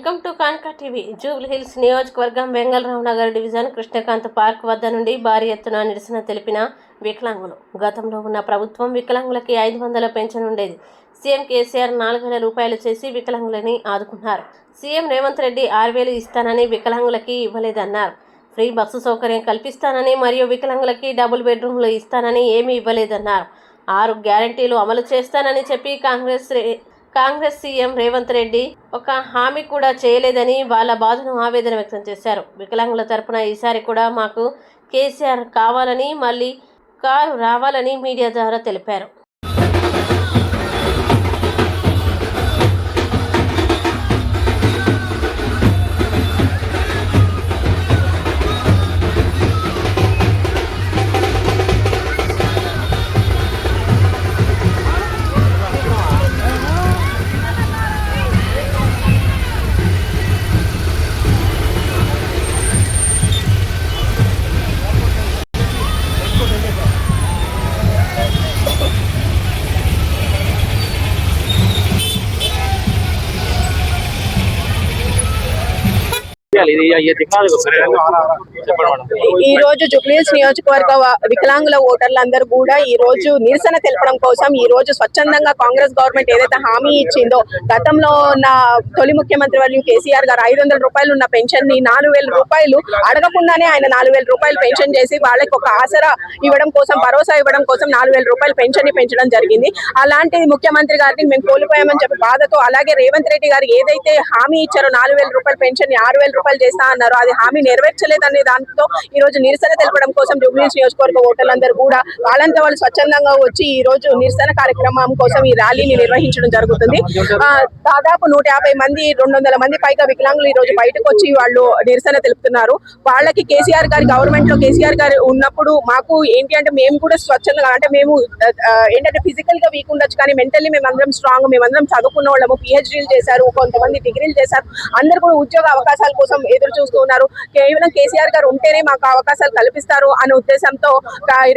Welcome to Kanka TV. Jubilee Hills నియోజకవర్గం Vengalrao Nagar division Krishnakanth park వద్ద నుండి భారీ ఎత్తున నిరసన తెలిపిన వికలాంగులు. గతంలో ఉన్న ప్రభుత్వం వికలాంగులకి ఐదు వందల పెన్షన్ ఉండేది. సీఎం కేసీఆర్ నాలుగు వేల రూపాయలు చేసి వికలాంగులని ఆదుకున్నారు. సీఎం రేవంత్ రెడ్డి ఆరు వేలు ఇస్తానని వికలాంగులకి ఇవ్వలేదన్నారు. ఫ్రీ బస్సు సౌకర్యం కల్పిస్తానని మరియు వికలాంగులకి డబుల్ బెడ్రూమ్లు ఇస్తానని ఏమీ ఇవ్వలేదన్నారు. ఆరు గ్యారంటీలు అమలు చేస్తానని చెప్పి కాంగ్రెస్ కాంగ్రెస్ సీఎం రేవంత్ రెడ్డి ఒక హామీ కూడా చేయలేదని వాళ్ళ బాధను ఆవేదన వ్యక్తం చేశారు. వికలాంగుల తరపున ఈసారి కూడా మాకు కేసీఆర్ కావాలని మళ్ళీ కారు రావాలని మీడియా ద్వారా తెలిపారు. ఇది ఈ రోజు జుబ్లీస్ నియోజకవర్గ వికలాంగుల ఓటర్లందరూ కూడా ఈ రోజు నిరసన తెలపడం కోసం ఈ రోజు స్వచ్ఛందంగా కాంగ్రెస్ గవర్నమెంట్ ఏదైతే హామీ ఇచ్చిందో గతంలో ఉన్న తొలి ముఖ్యమంత్రి వర్యులు కేసీఆర్ గారు ఐదు వందల రూపాయలు ఉన్న పెన్షన్ని నాలుగు వేల రూపాయలు అడగకుండానే ఆయన నాలుగు వేల రూపాయలు పెన్షన్ చేసి వాళ్ళకి ఒక ఆసరా ఇవ్వడం కోసం భరోసా ఇవ్వడం కోసం నాలుగు వేల రూపాయలు పెన్షన్ని పెంచడం జరిగింది. అలాంటి ముఖ్యమంత్రి గారిని మేము కోల్పోయామని చెప్పి బాధతో అలాగే రేవంత్ రెడ్డి గారు ఏదైతే హామీ ఇచ్చారో నాలుగు వేల రూపాయల పెన్షన్ని ఆరు వేల రూపాయలు చేస్తా అన్నారు. అది హామీ నెరవేర్చలేదనే దాంతో ఈ రోజు నిరసన తెలపడం కోసం జూబ్లీస్ నియోజకవర్గ ఓటర్లందరూ కూడా వాళ్ళంతా వాళ్ళు స్వచ్ఛందంగా వచ్చి ఈ రోజు నిరసన కార్యక్రమం కోసం ఈ ర్యాలీని నిర్వహించడం జరుగుతుంది. దాదాపు నూట యాభై మంది రెండు వందల మంది పైగా వికలాంగులు ఈ రోజు బయటకు వచ్చి వాళ్ళు నిరసన తెలుపుతున్నారు. వాళ్ళకి కేసీఆర్ గారి గవర్నమెంట్లో కేసీఆర్ గారు ఉన్నప్పుడు మాకు ఏంటి అంటే మేము కూడా స్వచ్ఛందంగా అంటే మేము ఏంటంటే ఫిజికల్గా వీక్ ఉండొచ్చు కానీ మెంటల్లీ అందరం స్ట్రాంగ్ మేమందరం చదువుకున్న వాళ్ళము పిహెచ్డీలు చేశారు కొంతమంది డిగ్రీలు చేశారు. అందరు కూడా ఉద్యోగ అవకాశాల కోసం ఎదురు చూస్తూ ఉన్నారు. కేవలం కేసీఆర్ గారు ఉంటేనే మాకు అవకాశాలు కల్పిస్తారు అనే ఉద్దేశంతో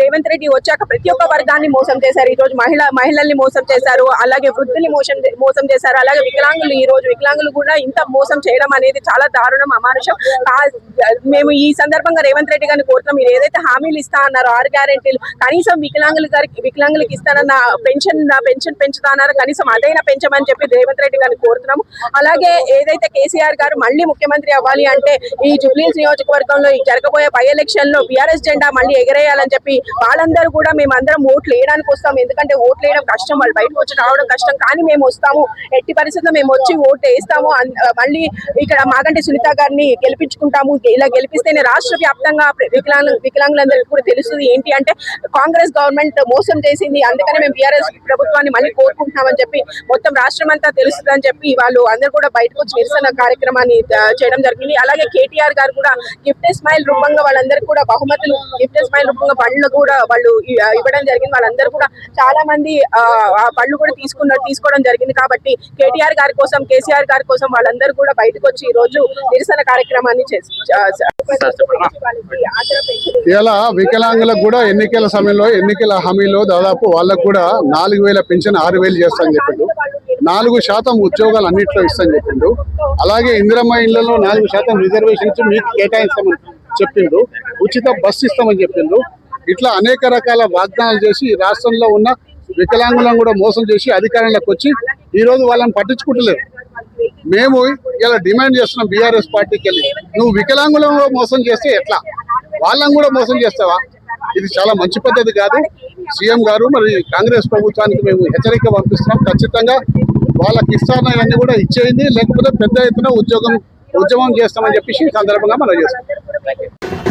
రేవంత్ రెడ్డి వచ్చాక ప్రతి ఒక్క వర్గాన్ని మోసం చేశారు. ఈ రోజు మహిళ మహిళల్ని మోసం చేశారు. అలాగే వృద్ధుల్ని మోసం మోసం చేశారు. అలాగే వికలాంగులు ఈ రోజు వికలాంగులు కూడా ఇంత మోసం చేయడం అనేది చాలా దారుణం అమానుషం. మేము ఈ సందర్భంగా రేవంత్ రెడ్డి గారిని కోరుతున్నాం. మీరు ఏదైతే హామీలు ఇస్తా అన్నారో ఆరు గ్యారెంటీలు కనీసం వికలాంగుల గారికి వికలాంగులకి ఇస్తానన్న పెన్షన్ నా పెన్షన్ పెంచుతా కనీసం అదైనా పెంచమని చెప్పి రేవంత్ రెడ్డి గారిని కోరుతున్నాము. అలాగే ఏదైతే కేసీఆర్ గారు మళ్ళీ ముఖ్యమంత్రి అవ్వాలి అంటే ఈ జూబ్లీస్ నియోజకవర్గంలో ఈ జరగబోయే బై ఎలక్షన్లో బీఆర్ఎస్ జెండా మళ్ళీ ఎగరేయాలని చెప్పి వాళ్ళందరూ కూడా మేము అందరం ఓట్లు వేయడానికి వస్తాం. ఎందుకంటే ఓట్లు వేయడం కష్టం వాళ్ళు బయటకు వచ్చి రావడం కష్టం. కానీ మేము వస్తాము. ఎట్టి పరిస్థితుల్లో మేము వచ్చి ఓట్లు వేస్తాము. మళ్ళీ ఇక్కడ మాగంటి సునీత గారిని గెలిపించుకుంటాము. ఇలా గెలిపిస్తేనే రాష్ట్ర వ్యాప్తంగా వికలాంగ వికలాంగులందరికీ కూడా తెలుస్తుంది. ఏంటి అంటే కాంగ్రెస్ గవర్నమెంట్ మోసం చేసింది. అందుకనే మేము బీఆర్ఎస్ ప్రభుత్వాన్ని మళ్ళీ కోరుకుంటున్నామని చెప్పి మొత్తం రాష్ట్రం అంతా తెలుస్తుందని చెప్పి వాళ్ళు అందరూ కూడా బయటకు వచ్చి నిరసన కార్యక్రమాన్ని చేయడం జరిగింది. అలాగే కేటీఆర్ గారు కూడా గిఫ్ట్ స్మైల్ రూపంగా వాళ్ళందరికీ కూడా బహుమతులు గిఫ్ట్ స్మైల్ రూపంగా పండ్లు కూడా వాళ్ళు ఇవ్వడం జరిగింది. వాళ్ళందరూ కూడా చాలా మంది ఆ పళ్ళు కూడా తీసుకున్న తీసుకోవడం జరిగింది కాబట్టి కేటీఆర్ గారి కోసం కేసీఆర్ గారి కోసం వాళ్ళందరూ కూడా బయటకు వచ్చి ఈ రోజు నిరసన కార్యక్రమాన్ని చేసి ఇలా వికలాంగులకు కూడా ఎన్నికల సమయంలో ఎన్నికల హామీలో దాదాపు వాళ్ళకు కూడా నాలుగు వేల పెన్షన్ ఆరు వేలు చేస్తామని చెప్పిండు నాలుగు శాతం ఉద్యోగాలు అన్నింటిలో ఇస్తామని చెప్పిండు. అలాగే ఇందిరమ్మ ఇళ్ళలో నాలుగు శాతం రిజర్వేషన్ ఇచ్చి మీకు కేటాయిస్తామని చెప్పిండు. ఉచిత బస్సు ఇస్తామని చెప్పిండు. ఇట్లా అనేక రకాల వాగ్దానాలు చేసి రాష్ట్రంలో ఉన్న వికలాంగులను కూడా మోసం చేసి అధికారంలోకి వచ్చి ఈరోజు వాళ్ళని పట్టించుకుంటలేరు మేము ఇలా డిమాండ్ చేస్తున్నాం బీఆర్ఎస్ పార్టీకి వెళ్ళి. నువ్వు వికలాంగులను కూడా మోసం చేస్తే ఎట్లా? వాళ్ళని కూడా మోసం చేస్తావా? ఇది చాలా మంచి పద్ధతి కాదు. సీఎం గారు మరి కాంగ్రెస్ ప్రభుత్వానికి మేము హెచ్చరిక పంపిస్తున్నాం ఖచ్చితంగా వాళ్ళకి ఇస్తానని కూడా ఇచ్చేయండి. లేకపోతే పెద్ద ఎత్తున ఉద్యోగం ఉద్యమం చేస్తామని చెప్పేసి ఈ సందర్భంగా మనం చేస్తాం.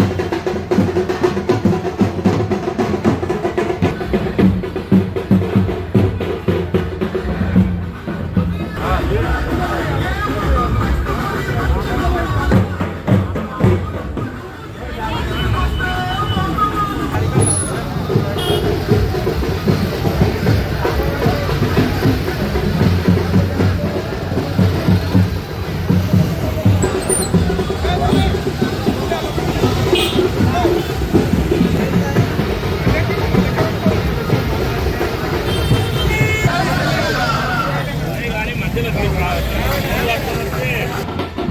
Vai, vai, vai, vai,